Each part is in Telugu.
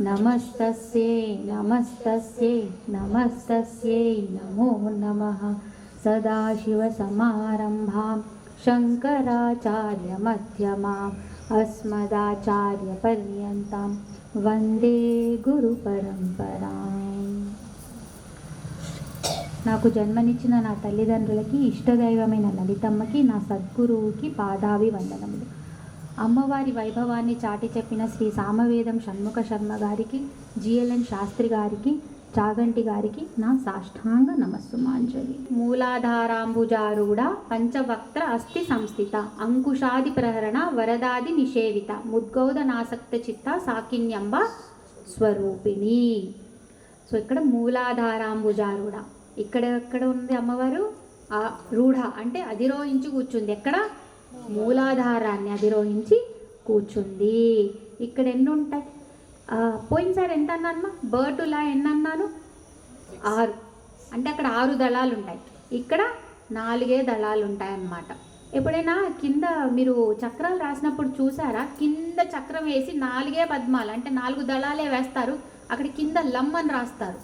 नमस्तस्यै नमस्तस्यै नमस्तस्यै नमो नमः सदाशिवसमारम्भां शङ्कराचार्यमध्यमाम् अस्मदाचार्यपर्यन्तां वन्दे गुरुपरम्पराम् నాకు జన్మనిచ్చిన నా తల్లిదండ్రులకి ఇష్టదైవమైన లలితమ్మకి నా సద్గురువుకి పాదావి వందనములు అమ్మవారి వైభవాన్ని చాటి చెప్పిన శ్రీ సామవేదం షణ్ముఖ శర్మ గారికి జిఎల్ఎన్ శాస్త్రి గారికి చాగంటి గారికి నా సాష్టాంగ నమస్సుమాంజలి. మూలాధారాంబుజారూఢ పంచవక్త్ర అస్థి సంస్థిత అంకుశాది ప్రహరణ వరదాది నిషేవిత ముద్గౌదనాసక్త చిత్త సాకిన్యంబ స్వరూపిణి. సో ఇక్కడ మూలాధారాంబుజారూఢ. ఇక్కడ ఎక్కడ ఉంది అమ్మవారు? ఆ రూఢ అంటే అధిరోహించి కూర్చుంది. ఎక్కడ? మూలాధారాన్ని అధిరోహించి కూర్చుంది. ఇక్కడ ఎన్ని ఉంటాయి పోయినసారి ఎంత అన్నాను బర్టులా ఎన్ని అన్నాను ఆరు. అంటే అక్కడ ఆరు దళాలు ఉంటాయి ఇక్కడ నాలుగే దళాలు ఉంటాయన్నమాట ఎప్పుడైనా కింద మీరు చక్రాలు రాసినప్పుడు చూసారా? కింద చక్రం వేసి నాలుగే పద్మాలు అంటే నాలుగు దళాలే వేస్తారు. అక్కడ కింద లమ్ అని రాస్తారు.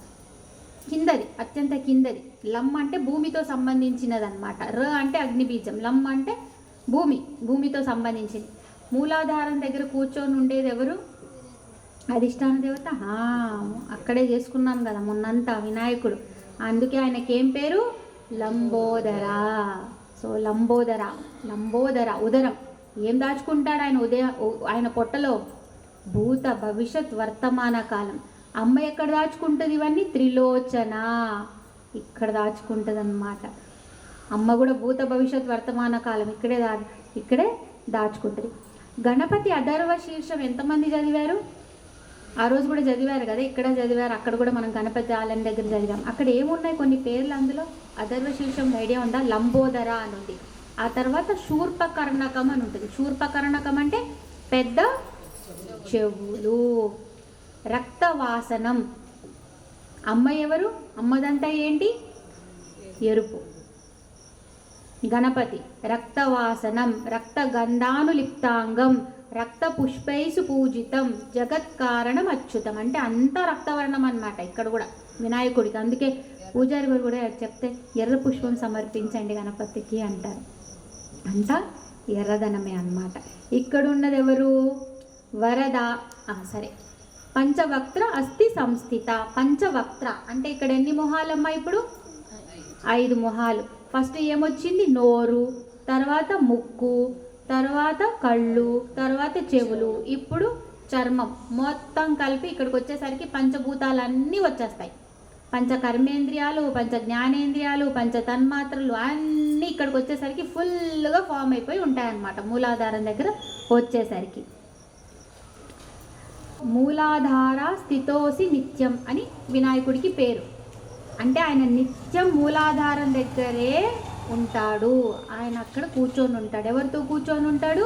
కిందది అత్యంత కిందది. లమ్ అంటే భూమితో సంబంధించినది అనమాట ర అంటే అగ్నిబీజం. లమ్ అంటే భూమి భూమితో సంబంధించింది. మూలాధారం దగ్గర కూర్చొని ఉండేది ఎవరు? అధిష్టాన దేవత? అక్కడే చేసుకున్నాం కదా మొన్నంతా వినాయకుడు. అందుకే ఆయనకి ఏం పేరు? లంబోదర. సో లంబోదర లంబోదర ఉదరం. ఏం దాచుకుంటాడు ఆయన ఉదయం ఆయన పొట్టలో? భూత భవిష్యత్ వర్తమాన కాలం. అమ్మ ఎక్కడ దాచుకుంటుంది ఇవన్నీ? త్రిలోచన. ఇక్కడ దాచుకుంటుంది అన్నమాట అమ్మ కూడా భూత భవిష్యత్ వర్తమాన కాలం ఇక్కడే దా ఇక్కడే దాచుకుంటుంది. గణపతి అధర్వ శీర్షం ఎంతమంది చదివారు? ఆ రోజు కూడా చదివారు కదా ఇక్కడ చదివారు అక్కడ కూడా మనం గణపతి ఆలయం దగ్గర చదివాం. అక్కడ ఏమున్నాయి కొన్ని పేర్లు అందులో? అధర్వ శీర్షం ఐడియా ఉందా? లంబోదర అని ఉంది ఆ తర్వాత శూర్పకర్ణకం అని ఉంటుంది. శూర్పకర్ణకం అంటే పెద్ద చెవులు. రక్తవాసనం. అమ్మ ఎవరు? అమ్మదంతా ఏంటి? ఎరుపు. గణపతి రక్తవాసనం రక్తగంధానులిప్తాంగం రక్త పుష్పైసు పూజితం జగత్కారణం అచ్యుతం అంటే అంత రక్తవర్ణం అన్నమాట ఇక్కడ కూడా వినాయకుడికి. అందుకే పూజారి గారు కూడా చెప్తే ఎర్ర పుష్పం సమర్పించండి గణపతికి అంటారు. అంతా ఎర్రదనమే అనమాట ఇక్కడున్నది ఎవరు వరద సరే. పంచవక్త్ర అస్థి సంస్థిత. పంచవక్త్ర అంటే ఇక్కడ ఎన్ని మొహాలమ్మా ఇప్పుడు? ఐదు మొహాలు. ఫస్ట్ ఏమొచ్చింది? నోరు తర్వాత ముక్కు తర్వాత కళ్ళు తర్వాత చెవులు. ఇప్పుడు చర్మం. మొత్తం కలిపి ఇక్కడికి వచ్చేసరికి పంచభూతాలన్నీ వచ్చేస్తాయి. పంచ కర్మేంద్రియాలు పంచ జ్ఞానేంద్రియాలు పంచ తన్మాత్రలు అన్నీ ఇక్కడికి వచ్చేసరికి ఫుల్గా ఫామ్ అయిపోయి ఉంటాయన్నమాట మూలాధారం దగ్గర వచ్చేసరికి. మూలాధార స్థితోసి నిత్యం అని వినాయకుడికి పేరు. అంటే ఆయన నిత్యం మూలాధారం దగ్గరే ఉంటాడు. ఆయన అక్కడ కూర్చొని ఉంటాడు. ఎవరితో కూర్చొని ఉంటాడు?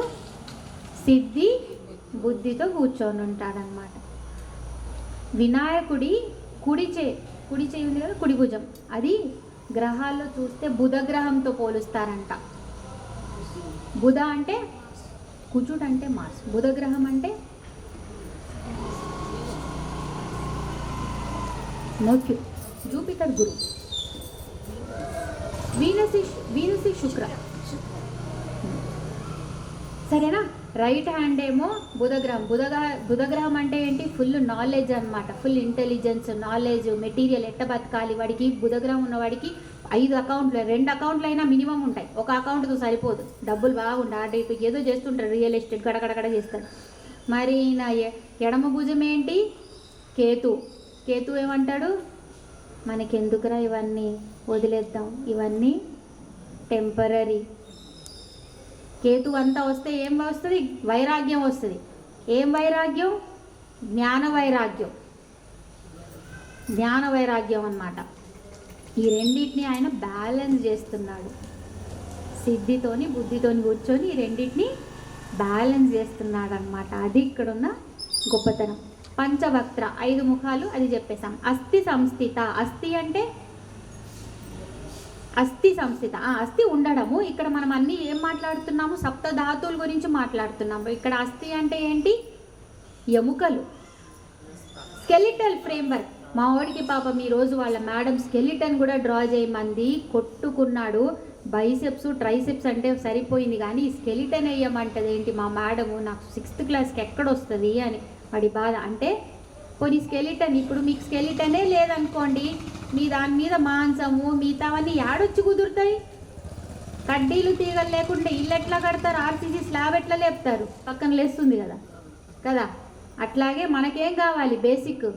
సిద్ధి బుద్ధితో కూర్చొని ఉంటాడనమాట వినాయకుడి కుడి చే కుడి చేయి ఉంది కదా కుడి భుజం అది గ్రహాల్లో చూస్తే బుధ గ్రహంతో పోలుస్తారంట. బుధ అంటే కుజుడు అంటే మార్స్. బుధ గ్రహం అంటే మర్క్యూ జూపిటర్ గురు. వీనసి వీనసి శుక్ర. సరేనా? రైట్ హ్యాండ్ ఏమో బుధగ్రహం. బుధగ్రహ బుధగ్రహం అంటే ఏంటి? ఫుల్ నాలెడ్జ్ అన్నమాట. ఫుల్ ఇంటెలిజెన్స్ నాలెడ్జ్ మెటీరియల్ ఎట్ట బతకాలి వాడికి? బుధగ్రహం ఉన్నవాడికి ఐదు అకౌంట్లు రెండు అకౌంట్లు అయినా మినిమం ఉంటాయి. ఒక అకౌంట్తో సరిపోదు. డబ్బులు బాగుండే అటు ఏదో చేస్తుంటారు రియల్ ఎస్టేట్ గడగడగడ చేస్తారు. మరి నా ఎడమ భుజం ఏంటి? కేతు. కేతు ఏమంటాడు? మనకెందుకురా ఇవన్నీ? వదిలేద్దాం. ఇవన్నీ టెంపరీ కేతు అంతా వస్తే ఏం వస్తుంది? వైరాగ్యం వస్తుంది. ఏం వైరాగ్యం? జ్ఞాన వైరాగ్యం. జ్ఞాన వైరాగ్యం అన్నమాట. ఈ రెండింటిని ఆయన బ్యాలెన్స్ చేస్తున్నాడు. సిద్ధితోని బుద్ధితోని కూర్చొని ఈ రెండింటిని బ్యాలెన్స్ చేస్తున్నాడు అనమాట అది ఇక్కడున్న గొప్పతనం. పంచవక్త్ర ఐదు ముఖాలు అది చెప్పేశాం. అస్థి సంస్థిత. అస్థి అంటే అస్థి సంస్థిత. ఆ అస్థి ఉండడము. ఇక్కడ మనం అన్ని ఏం మాట్లాడుతున్నాము? సప్త ధాతువుల గురించి మాట్లాడుతున్నాము. ఇక్కడ అస్థి అంటే ఏంటి? ఎముకలు. Skeletal framework. మా వాడికి పాపం ఈ రోజు వాళ్ళ మేడం స్కెలిటన్ కూడా డ్రా చేయమంది. కొట్టుకున్నాడు. బైసెప్స్ ట్రైసెప్స్ అంటే సరిపోయింది కానీ స్కెలిటన్ వేయమంటది ఏంటి మా మేడము? నాకు సిక్స్త్ క్లాస్కి ఎక్కడ వస్తుంది అని. వాడి బాధ. అంటే కొన్ని స్కెలిటన్ ఇప్పుడు మీకు స్కెలిటనే లేదనుకోండి మీ దాని మీద మాంసము మిగతావన్నీ యాడొచ్చి కుదురుతాయి. కడ్డీలు తీగలు లేకుండా ఇల్లు ఎట్లా కడతారు? ఆర్సీసీ స్లాబ్ ఎట్లా లేపుతారు? పక్కన లేస్తుంది కదా. కదా? అట్లాగే మనకేం కావాలి? బేసిక్.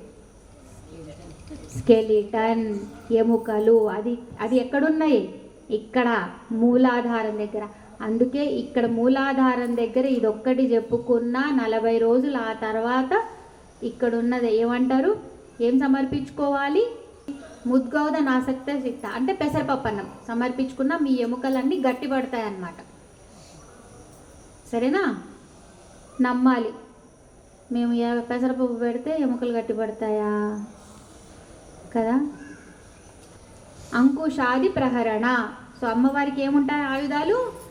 స్కెలిటన్ ఎముకలు అది అది ఎక్కడున్నాయి? ఇక్కడ మూలాధారం దగ్గర. అందుకే ఇక్కడ మూలాధారం దగ్గర ఇది ఒక్కటి చెప్పుకున్న నలభై రోజులు ఆ తర్వాత ఇక్కడ ఉన్నది ఏమంటారు? ఏం సమర్పించుకోవాలి? ముద్గౌద నాసక్త సిక్త అంటే పెసరపప్పు అన్నం సమర్పించుకున్న మీ ఎముకలన్నీ గట్టిపడతాయి అన్నమాట సరేనా? నమ్మాలి. మేము పెసరపప్పు పెడితే ఎముకలు గట్టిపడతాయా? కదా? అంకుశాది ప్రహరణ. సో అమ్మవారికి ఏముంటాయి ఆయుధాలు?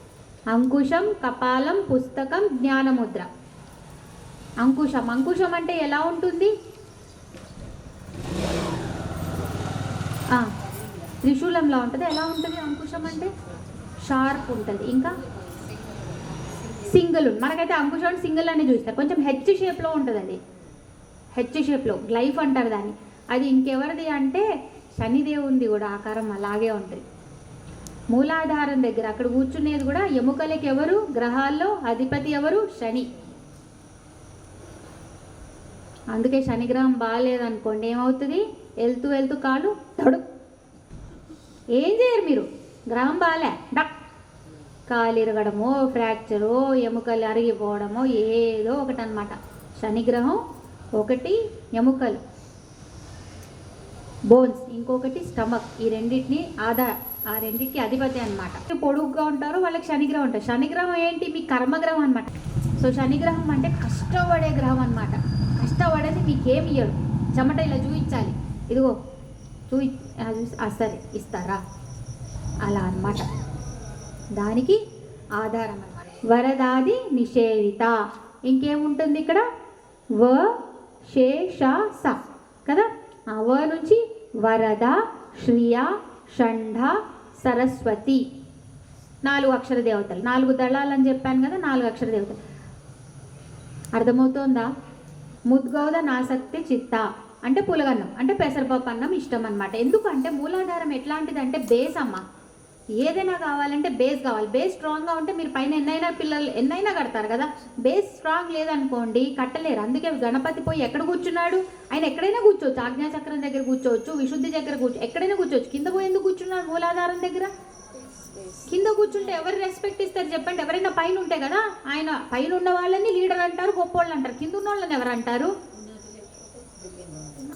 అంకుశం కపాలం పుస్తకం జ్ఞానముద్ర. అంకుశం. అంకుశం అంటే ఎలా ఉంటుంది? త్రిశూలంలో త్రిశూలంలా ఉంటుంది. ఎలా ఉంటుంది అంకుశం అంటే? షార్ప్ ఉంటుంది. ఇంకా? సింగిల్ మనకైతే అంకుశం సింగిల్ అని చూస్తారు కొంచెం హెచ్ షేప్లో ఉంటుంది అది హెచ్ షేప్లో గ్లైఫ్ అంటారు దాన్ని. అది ఇంకెవరిది అంటే శనిదేవుంది కూడా. ఆకారం అలాగే ఉంటుంది. మూలాధారం దగ్గర అక్కడ కూర్చునేది కూడా ఎముకలకి ఎవరు? గ్రహాల్లో అధిపతి ఎవరు? శని. అందుకే శనిగ్రహం బాగాలేదనుకోండి ఏమవుతుంది? వెళ్తూ వెళ్తూ కాలు తడు. ఏం చేయరు మీరు? గ్రహం బాగాలే. డక్ కాలు ఇరగడమో ఫ్రాక్చరో ఎముకలు అరిగిపోవడమో ఏదో ఒకటి అనమాట శనిగ్రహం ఒకటి ఎముకలు. బోన్స్. ఇంకొకటి స్టమక్. ఈ రెండింటిని ఆధార్. ఆ రెండింటికి అధిపతి అనమాట పొడుగ్గా ఉంటారు వాళ్ళకి శనిగ్రహం ఉంటారు శనిగ్రహం ఏంటి? మీ కర్మగ్రహం అనమాట సో శనిగ్రహం అంటే కష్టపడే గ్రహం అనమాట కష్టపడేది మీకేమి ఇయ్యడు. చెమట ఇలా చూపించాలి. ఇదిగో చూయి చూసి- సరే ఇస్తారా? అలా అన్నమాట. దానికి ఆధారం అనమాట వరదాది నిషేధిత ఇంకేముంటుంది ఇక్కడ? వ శేష స. కదా? ఆ వ నుంచి వరద శ్రియ షంఢ సరస్వతి. నాలుగు అక్షర దేవతలు. నాలుగు దళాలు అని చెప్పాను కదా నాలుగు అక్షర దేవతలు. అర్థమవుతోందా? ముద్గౌద నాసక్తి చిత్త. అంటే పులగన్నం. అంటే పెసరపప్పు అన్నం ఇష్టం అనమాట ఎందుకంటే మూలాధారం ఎట్లాంటిది అంటే బేస్ అమ్మ ఏదైనా కావాలంటే బేస్ కావాలి. బేస్ స్ట్రాంగ్గా ఉంటే మీరు పైన ఎన్నైనా పిల్లలు ఎన్నైనా కడతారు కదా. బేస్ స్ట్రాంగ్ లేదనుకోండి కట్టలేరు. అందుకే గణపతి పోయి ఎక్కడ కూర్చున్నాడు? ఆయన ఎక్కడైనా కూర్చోవచ్చు. ఆజ్ఞాచక్రం దగ్గర కూర్చోవచ్చు విశుద్ధి దగ్గర కూర్చో ఎక్కడైనా కూర్చోవచ్చు. కింద పోయి ఎందుకు కూర్చున్నాడు మూలాధారం దగ్గర? కింద కూర్చుంటే ఎవరు రెస్పెక్ట్ ఇస్తారు చెప్పండి. ఎవరైనా పైన ఉంటే కదా ఆయన పైన ఉన్న వాళ్ళని లీడర్ అంటారు గొప్ప వాళ్ళు అంటారు. కింద ఉన్న వాళ్ళని ఎవరు అంటారు?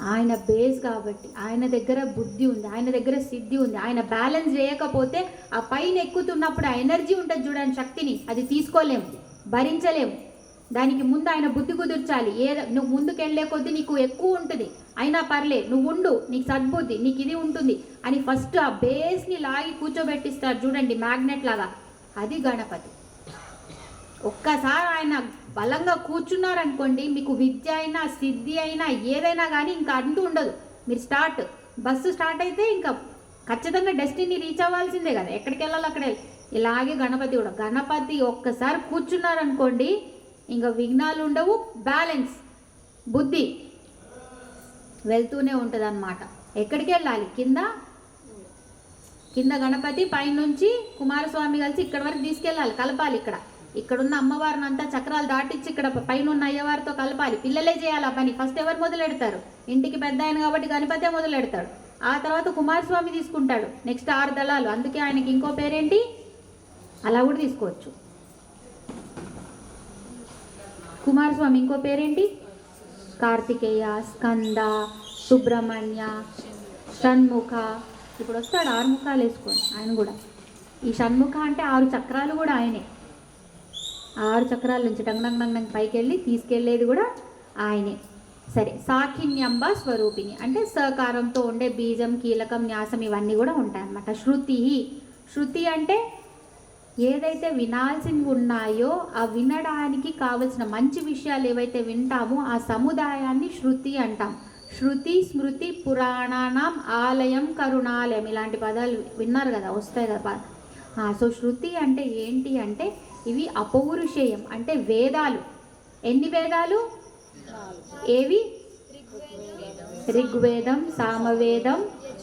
ఆయన బేస్ కాబట్టి ఆయన దగ్గర బుద్ధి ఉంది ఆయన దగ్గర సిద్ధి ఉంది. ఆయన బ్యాలెన్స్ చేయకపోతే ఆ పైన ఎక్కుతున్నప్పుడు ఆ ఎనర్జీ ఉంటుంది చూడండి శక్తిని అది తీసుకోలేము భరించలేము దానికి ముందు ఆయన బుద్ధి కుదుర్చాలి. ఏ నువ్వు ముందుకు వెళ్ళే కొద్దీ నీకు ఎక్కువ ఉంటుంది. అయినా పర్లే నువ్వు ఉండు నీకు సద్బుద్ధి నీకు ఇది ఉంటుంది అని ఫస్ట్ ఆ బేస్ని లాగి కూర్చోబెట్టిస్తారు చూడండి మ్యాగ్నెట్ లాగా. అది గణపతి. ఒక్కసారి ఆయన బలంగా కూర్చున్నారనుకోండి మీకు విద్య అయినా సిద్ధి అయినా ఏదైనా కానీ ఇంకా అంటూ ఉండదు. మీరు స్టార్ట్ బస్సు స్టార్ట్ అయితే ఇంకా ఖచ్చితంగా డెస్టినీ రీచ్ అవ్వాల్సిందే కదా. ఎక్కడికి వెళ్ళాలి అక్కడే. ఇలాగే గణపతి కూడా. గణపతి ఒక్కసారి కూర్చున్నారనుకోండి ఇంకా విఘ్నాలు ఉండవు బ్యాలెన్స్ బుద్ధి వెళ్తూనే ఉంటుంది అనమాట ఎక్కడికి వెళ్ళాలి? కింద? కింద గణపతి పైనుంచి కుమారస్వామి కలిసి ఇక్కడ వరకు తీసుకెళ్ళాలి కలపాలి ఇక్కడ. ఇక్కడున్న అమ్మవారిని అంతా చక్రాలు దాటించి ఇక్కడ పైన ఉన్న అయ్యవారితో కలపాలి. పిల్లలే చేయాలి ఆ పని. ఫస్ట్ ఎవరు మొదలెడతారు? ఇంటికి పెద్ద ఆయన కాబట్టి గణపతే మొదలెడతాడు. ఆ తర్వాత కుమారస్వామి తీసుకుంటాడు. నెక్స్ట్ ఆరు దళాలు. అందుకే ఆయనకి ఇంకో పేరేంటి? అలా కూడా తీసుకోవచ్చు. కుమారస్వామి ఇంకో పేరేంటి? కార్తికేయ స్కంద సుబ్రహ్మణ్య షణ్ముఖ. ఇప్పుడు వస్తాడు ఆరు ముఖాలు వేసుకొని ఆయన కూడా. ఈ షణ్ముఖ అంటే ఆరు చక్రాలు కూడా ఆయనే. ఆరు చక్రాల నుంచి టంగ్ టంగ్ పైకి వెళ్ళి తీసుకెళ్ళేది కూడా ఆయనే. సరే సాఖిన్యంబ స్వరూపిణి. అంటే సహకారంతో ఉండే బీజం కీలకం న్యాసం ఇవన్నీ కూడా ఉంటాయన్నమాట. శృతి. శృతి అంటే ఏదైతే వినాల్సినవి ఉన్నాయో ఆ వినడానికి కావలసిన మంచి విషయాలు ఏవైతే వింటామో ఆ సముదాయాన్ని శృతి అంటాం. శృతి స్మృతి పురాణానం ఆలయం కరుణాలయం ఇలాంటి పదాలు విన్నారు కదా వస్తాయి కదా సో శృతి అంటే ఏంటి అంటే ఇవి అపౌరుషేయం అంటే వేదాలు. ఎన్ని వేదాలు? ఏవి? ఋగ్వేదం సామవేదం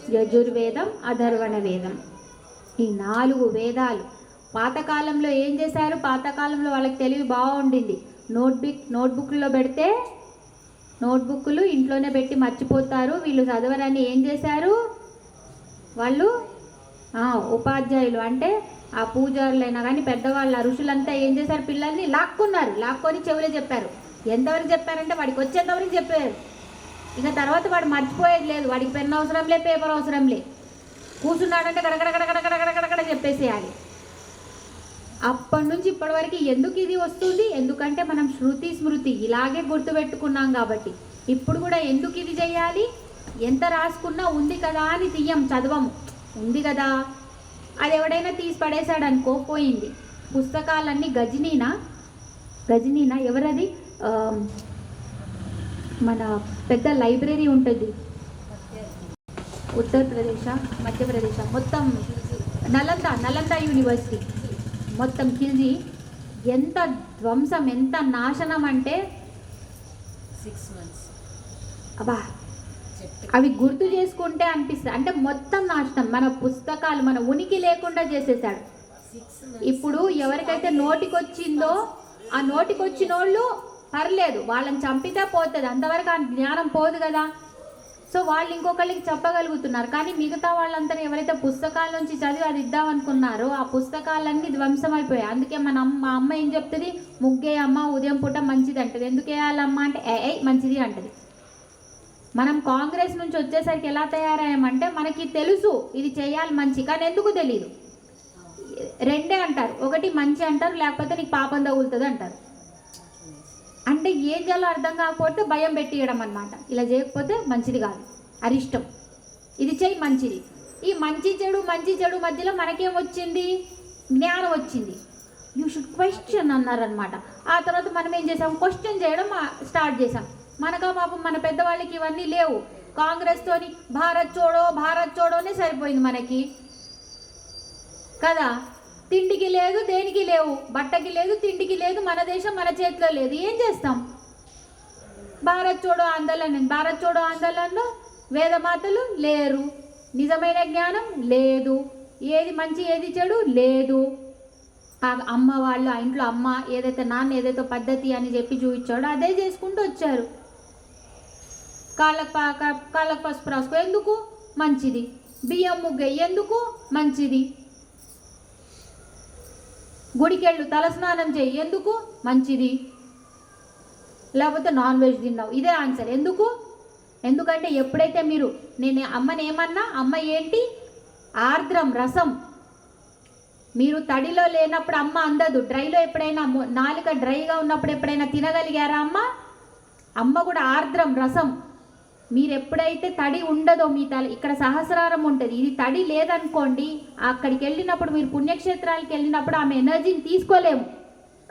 యజుర్వేదం అధర్వణ వేదం. ఈ నాలుగు వేదాలు. పాతకాలంలో ఏం చేశారు? పాతకాలంలో వాళ్ళకి తెలివి బాగుండింది. నోట్బుక్ నోట్బుక్లో పెడితే నోట్బుక్లు ఇంట్లోనే పెట్టి మర్చిపోతారు. వీళ్ళు చదవరని ఏం చేశారు? వాళ్ళు? ఉపాధ్యాయులు. అంటే ఆ పూజారులైనా కానీ పెద్దవాళ్ళ ఋషులంతా ఏం చేశారు? పిల్లల్ని లాక్కున్నారు. లాక్కొని చెవులే చెప్పారు. ఎంతవరకు చెప్పారంటే వాడికి వచ్చేంతవరకు చెప్పారు. ఇక తర్వాత వాడు మర్చిపోయేది లేదు. వాడికి పెన్ అవసరం లే పేపర్ అవసరం లే కూర్చున్నాడంటే గడగడగడగడగడగడగడ చెప్పేసేయాలి అప్పటి నుంచి ఇప్పటి వరకు ఎందుకు ఇది వస్తుంది? ఎందుకంటే మనం శృతి స్మృతి ఇలాగే గుర్తుపెట్టుకున్నాం కాబట్టి. ఇప్పుడు కూడా ఎందుకు ఇది చేయాలి? ఎంత రాసుకున్నా ఉంది కదా అని తీయం చదవము. ఉంది కదా? అది ఎవడైనా తీసి పడేశాడు అనుకో పోయింది. పుస్తకాలన్నీ గజనీనా? గజనీనా? ఎవరది? మన పెద్ద లైబ్రరీ ఉంటుంది. ఉత్తరప్రదేశ్ మధ్యప్రదేశ్ మొత్తం నలంద నలంద యూనివర్సిటీ. మొత్తం కిల్జీ. ఎంత ధ్వంసం ఎంత నాశనం అంటే సిక్స్ మంత్స్ అబ్బా అవి గుర్తు చేసుకుంటే అనిపిస్తుంది. అంటే మొత్తం నాశనం. మన పుస్తకాలు మన ఉనికి లేకుండా చేసేసాడు ఇప్పుడు ఎవరికైతే నోటికొచ్చిందో ఆ నోటికొచ్చిన వాళ్ళు పర్లేదు వాళ్ళని చంపితే పోతుంది. అంతవరకు ఆ జ్ఞానం పోదు కదా. సో వాళ్ళు ఇంకొకళ్ళకి చెప్పగలుగుతున్నారు. కానీ మిగతా వాళ్ళంతా ఎవరైతే పుస్తకాల నుంచి చదివి అది ఇద్దామనుకున్నారో ఆ పుస్తకాలన్నీ ధ్వంసం అయిపోయాయి అందుకే మన అమ్మ మా అమ్మ ఏం చెప్తుంది? ముగ్గే అమ్మ ఉదయం పూట మంచిది అంటది. ఎందుకు వేయాలమ్మ అంటే ఏ ఏ మంచిది అంటది. మనం కాంగ్రెస్ నుంచి వచ్చేసరికి ఎలా తయారయ్యామంటే మనకి తెలుసు ఇది చేయాలి మంచి కానీ ఎందుకు తెలియదు రెండే అంటారు. ఒకటి మంచి అంటారు లేకపోతే నీకు పాపం తగులుతుంది అంటారు. అంటే ఏం చేయాలో అర్థం కాకపోతే భయం పెట్టియడం అనమాట ఇలా చేయకపోతే మంచిది కాదు. అరిష్టం ఇది చేయి మంచిది. ఈ మంచి చెడు మంచి చెడు మధ్యలో మనకేం వచ్చింది? జ్ఞానం వచ్చింది. యూ షుడ్ క్వశ్చన్ అన్నారనమాట ఆ తర్వాత మనం ఏం చేసాం? క్వశ్చన్ చేయడం స్టార్ట్ చేసాం. మనగా పాపం మన పెద్దవాళ్ళకి ఇవన్నీ లేవు. కాంగ్రెస్తోని భారత్ చోడో భారత్ చోడోనే సరిపోయింది మనకి. కదా? తిండికి లేదు దేనికి లేవు? బట్టకి లేదు తిండికి లేదు మన దేశం మన చేతిలో లేదు. ఏం చేస్తాం? భారత్ చోడో ఆందోళన భారత్ చోడో ఆందోళనలో వేదమాతలు లేరు. నిజమైన జ్ఞానం లేదు. ఏది మంచి ఏది చెడు లేదు. అమ్మ వాళ్ళు ఆ ఇంట్లో అమ్మ ఏదైతే నాన్న ఏదైతే పద్ధతి అని చెప్పి చూపించాడో అదే చేసుకుంటూ వచ్చారు. కాళ్ళకు కాళ్ళకు పసుపు రాసుకో. ఎందుకు? మంచిది. బియ్యం ముగ్గ ఎందుకు? మంచిది. గుడికెళ్ళు తలస్నానం చేయి. ఎందుకు? మంచిది. లేకపోతే నాన్ వెజ్ తిన్నావు. ఇదే ఆన్సర్. ఎందుకు? ఎందుకంటే ఎప్పుడైతే మీరు నేను అమ్మని ఏమన్నా అమ్మ ఏంటి? ఆర్ద్రం రసం. మీరు తడిలో లేనప్పుడు అమ్మ అందదు. డ్రైలో ఎప్పుడైనా నాలుక డ్రైగా ఉన్నప్పుడు ఎప్పుడైనా తినగలిగారా అమ్మ? అమ్మ కూడా ఆర్ద్రం రసం. మీరు ఎప్పుడైతే తడి ఉండదో మీ తల ఇక్కడ సహస్రారం ఉంటుంది. ఇది తడి లేదనుకోండి అక్కడికి వెళ్ళినప్పుడు మీరు పుణ్యక్షేత్రాలకు వెళ్ళినప్పుడు ఆమె ఎనర్జీని తీసుకోలేము.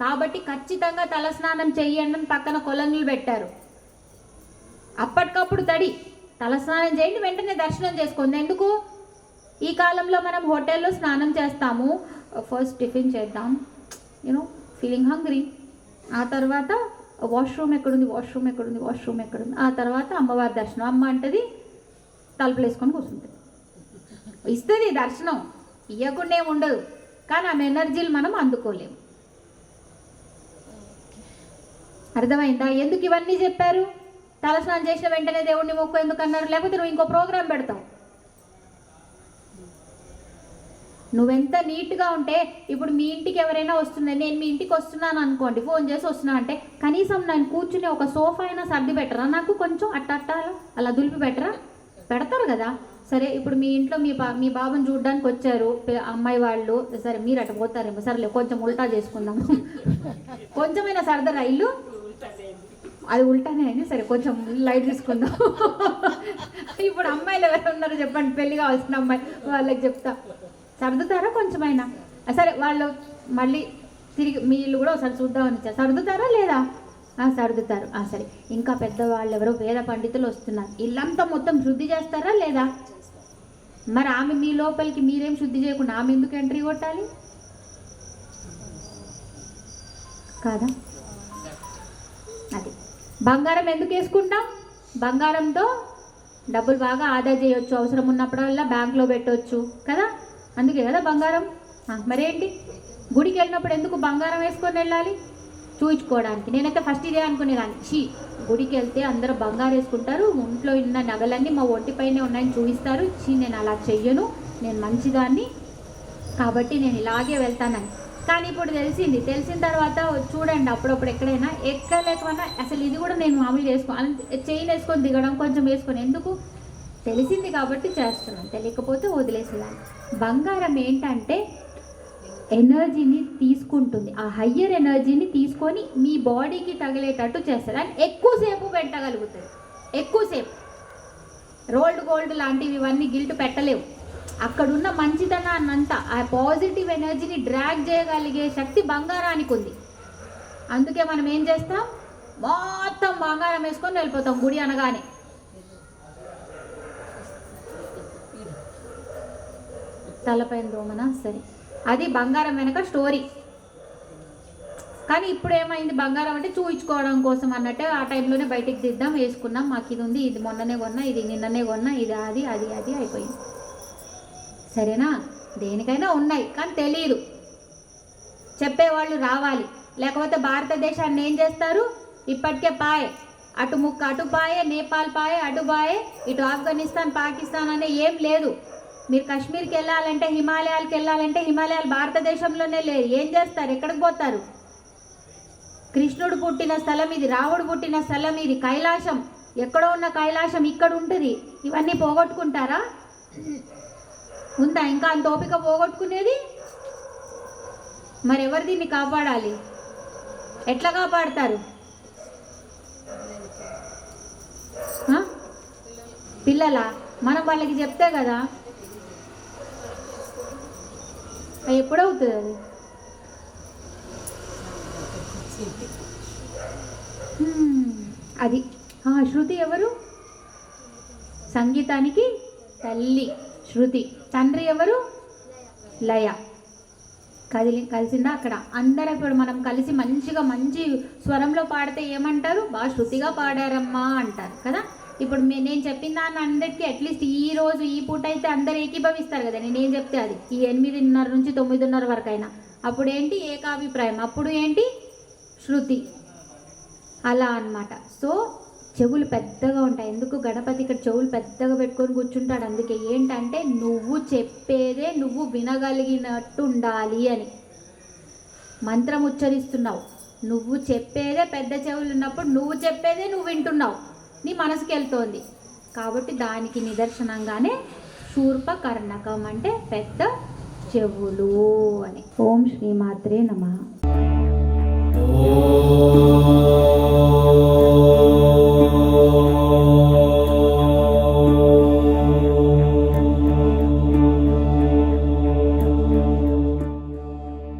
కాబట్టి ఖచ్చితంగా తలస్నానం చేయండి అని పక్కన కొలంగులు పెట్టారు. అప్పటికప్పుడు తడి. తలస్నానం చేయండి వెంటనే దర్శనం చేసుకోండి. ఎందుకు? ఈ కాలంలో మనం హోటల్లో స్నానం చేస్తాము. ఫస్ట్ టిఫిన్ చేద్దాం. యూనో ఫీలింగ్ హంగ్రీ ఆ తర్వాత వాష్రూమ్ ఎక్కడుంది వాష్రూమ్ ఎక్కడుంది వాష్రూమ్ ఎక్కడుంది. ఆ తర్వాత అమ్మవారి దర్శనం. అమ్మ అంటది తలుపులు వేసుకొని కూర్చుంటుంది ఇస్తుంది దర్శనం. ఇవ్వకుండా ఉండదు. కానీ ఆమె ఎనర్జీలు మనం అందుకోలేము. అర్థమైందా? ఎందుకు ఇవన్నీ చెప్పారు? తలస్నానం చేసిన వెంటనే దేవుణ్ణి మొక్కు ఎందుకు అన్నారు? లేకపోతే నువ్వు ఇంకో ప్రోగ్రాం పెడతావు. నువ్వెంత నీట్గా ఉంటే ఇప్పుడు మీ ఇంటికి ఎవరైనా వస్తుంది నేను మీ ఇంటికి వస్తున్నాను అనుకోండి ఫోన్ చేసి వస్తున్నా అంటే కనీసం నేను కూర్చుని ఒక సోఫా అయినా సర్ది పెట్టరా? నాకు కొంచెం అట్ట అట్ట అలా- దులిపి పెట్టరా? పెడతారు కదా. సరే ఇప్పుడు మీ ఇంట్లో మీ బా మీ బాబుని చూడడానికి వచ్చారు అమ్మాయి వాళ్ళు సరే మీరు అటు పోతారేమో సరేలే కొంచెం ఉల్టా చేసుకుందాం. కొంచెమైనా సర్దరా ఇల్లు? అది ఉల్టానే అయింది సరే కొంచెం లైట్ తీసుకుందాం. ఇప్పుడు అమ్మాయిలు ఎవరు ఉన్నారో చెప్పండి పెళ్ళి కావాల్సిన అమ్మాయి వాళ్ళకి చెప్తా. సర్దుతారా కొంచెమైనా? సరే వాళ్ళు మళ్ళీ తిరిగి మీ ఇల్లు కూడా ఒకసారి చూద్దామని వచ్చారు సర్దుతారా లేదా? సర్దుతారు. సరే. ఇంకా పెద్దవాళ్ళు ఎవరో వేద పండితులు వస్తున్నారు. ఇల్లంతా మొత్తం శుద్ధి చేస్తారా లేదా? మరి ఆమె మీ లోపలికి మీరేం శుద్ధి చేయకుండా ఆమె ఎందుకు ఎంట్రీ కొట్టాలి? కాదా? అది. బంగారం ఎందుకు వేసుకుంటాం? బంగారంతో డబ్బులు బాగా ఆదా చేయొచ్చు. అవసరం ఉన్నప్పుడల్లా బ్యాంక్లో పెట్టవచ్చు కదా? అందుకే కదా బంగారం? మరేంటి? గుడికి వెళ్ళినప్పుడు ఎందుకు బంగారం వేసుకొని వెళ్ళాలి? చూయించుకోవడానికి. నేనైతే ఫస్ట్ ఇదే అనుకునేదాన్ని. షీ గుడికి వెళ్తే అందరూ బంగారం వేసుకుంటారు ఒంట్లో ఉన్న నగలన్నీ మా ఒంటిపైనే ఉన్నాయని చూపిస్తారు షీ నేను అలా చెయ్యను. నేను మంచిదాన్ని. కాబట్టి నేను ఇలాగే వెళ్తానని. కానీ ఇప్పుడు తెలిసింది. తెలిసిన తర్వాత చూడండి అప్పుడప్పుడు ఎక్కడైనా ఎక్కడ లేకపోయినా అసలు ఇది కూడా నేను మామూలు చేసుకో చైన్ వేసుకొని దిగడం కొంచెం వేసుకొని. ఎందుకు? తెలిసింది కాబట్టి చేస్తున్నాం. తెలియకపోతే వదిలేసేదాన్ని బంగారం ఏంటంటే ఎనర్జీని తీసుకుంటుంది. ఆ హయ్యర్ ఎనర్జీని తీసుకొని మీ బాడీకి తగిలేటట్టు చేస్తుంది. అండ్ ఎక్కువసేపు పెట్టగలుగుతుంది. ఎక్కువసేపు. రోల్డ్ గోల్డ్ లాంటివి ఇవన్నీ గిల్ట్ పెట్టలేవు. అక్కడున్న మంచితనాన్నంతా ఆ పాజిటివ్ ఎనర్జీని డ్రాగ్ చేయగలిగే శక్తి బంగారానికి ఉంది. అందుకే మనం ఏం చేస్తాం? మొత్తం బంగారం వేసుకొని వెళ్ళిపోతాం గుడి అనగానే. తలపైన దోమన? సరే. అది బంగారం వెనక స్టోరీ. కానీ ఇప్పుడు ఏమైంది? బంగారం అంటే చూయించుకోవడం కోసం అన్నట్టే ఆ టైంలోనే బయటికి తీద్దాం వేసుకున్నాం. మాకు ఇది ఉంది ఇది మొన్ననే కొన్నా ఇది నిన్ననే కొన్నా ఇది అది అది అది అయిపోయింది. సరేనా? దేనికైనా ఉన్నాయి కానీ తెలియదు చెప్పేవాళ్ళు రావాలి. లేకపోతే భారతదేశాన్ని ఏం చేస్తారు? ఇప్పటికే పాయే. అటు ముక్క అటు పాయే. నేపాల్ పాయే అటు పాయే. ఇటు ఆఫ్ఘనిస్తాన్ పాకిస్తాన్ అనే ఏం లేదు. మీరు కాశ్మీర్కి వెళ్ళాలంటే హిమాలయాలకు వెళ్ళాలంటే హిమాలయాలు భారతదేశంలోనే లేరు ఏం చేస్తారు? ఎక్కడికి పోతారు? కృష్ణుడు పుట్టిన స్థలం ఇది రావుడు పుట్టిన స్థలం ఇది కైలాసం. ఎక్కడో ఉన్న కైలాసం ఇక్కడ ఉంటుంది. ఇవన్నీ పోగొట్టుకుంటారా? ఉందా? ఇంకా అంత ఓపిక పోగొట్టుకునేది? మరి ఎవరు దీన్ని కాపాడాలి? ఎట్లా కాపాడతారు? పిల్లల పిల్లలా? మనం వాళ్ళకి చెప్తే కదా ఎప్పుడు అవుతుంది అది. అది. శృతి ఎవరు? సంగీతానికి తల్లి శృతి. తండ్రి ఎవరు? లయ. కదిలి కలిసిందా అక్కడ? అందరూ ఇప్పుడు మనం కలిసి మంచిగా మంచి స్వరంలో పాడితే ఏమంటారు? బాగా శృతిగా పాడారమ్మా అంటారు కదా? ఇప్పుడు నేను చెప్పిన దాన్ని అందరికీ అట్లీస్ట్ ఈ రోజు ఈ పూట అయితే అందరు ఏకీభవిస్తారు కదా. నేనేం చెప్తే అది. ఈ ఎనిమిదిన్నర నుంచి తొమ్మిదిన్నర వరకు అయినా అప్పుడు ఏంటి? ఏకాభిప్రాయం. అప్పుడు ఏంటి? శృతి. అలా అన్నమాట. సో చెవులు పెద్దగా ఉంటాయి. ఎందుకు? గణపతి ఇక్కడ చెవులు పెద్దగా పెట్టుకొని కూర్చుంటాడు. అందుకే ఏంటంటే నువ్వు చెప్పేదే నువ్వు వినగలిగినట్టు ఉండాలి అని. మంత్రం ఉచ్చరిస్తున్నావు నువ్వు చెప్పేదే పెద్ద చెవులు ఉన్నప్పుడు నువ్వు చెప్పేదే నువ్వు వింటున్నావు. నీ మనసుకి వెళ్తోంది. కాబట్టి దానికి నిదర్శనంగానే శూర్ప కర్ణకం అంటే పెద్ద చెవులు అని. ఓం శ్రీమాత్రే నమ. ॐ